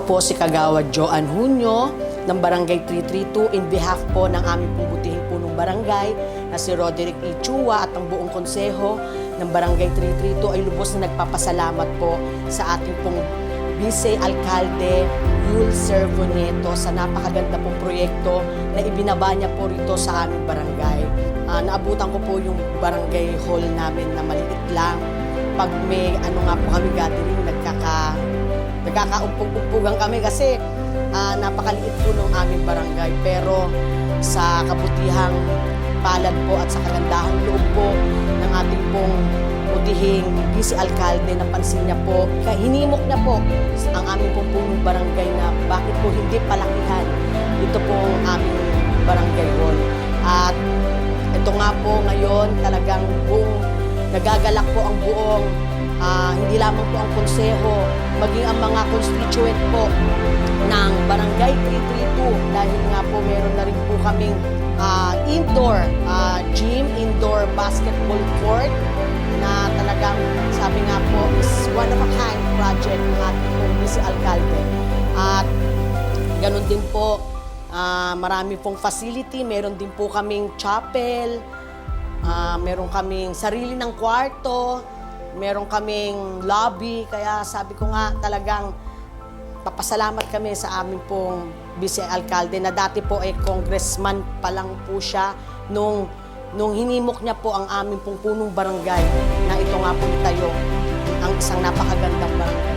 po si Kagawad Joan Hunyo ng Barangay 332 in behalf po ng aming pong butihing punong barangay na si Roderick Ichua at ang buong konseho ng Barangay 332 ay lubos na nagpapasalamat po sa ating pong Vice Alcalde Yul Servo Nieto sa napakaganda pong proyekto na ibinaba niya po rito sa aming barangay. Ah, naabutan ko po yung barangay hall namin na maliit lang. Pag may ano nga po kami gathering, nagkaka nagkakaumpog-umpugan kami kasi ah, napakaliit po ng aming barangay. Pero sa kabutihang palad po at sa kagandahang loob po ng ating pong butihing vice alkalde napansin niya po, hinimok niya po ang aming pong punong barangay na bakit po hindi palakihan ito pong aming barangay hall. At ito nga po ngayon talagang buong nagagalak po ang buong ah, hindi lamang po ang konseho, maging ang mga constituent po ng Barangay 332 dahil nga po meron na rin po kaming ah, indoor ah, gym, indoor basketball court na talagang sabi nga po is one of a kind project ng ating pong Vice Alcalde. At ganun din po, ah, marami pong facility, meron din po kaming chapel, Ah, meron kaming sarili ng kwarto, meron kaming lobby, kaya sabi ko nga talagang papasalamat kami sa aming pong vice alkalde na dati po ay congressman pa lang po siya nung nung hinimok niya po ang aming pong punong barangay na ito nga po itayo ang isang napakagandang barangay.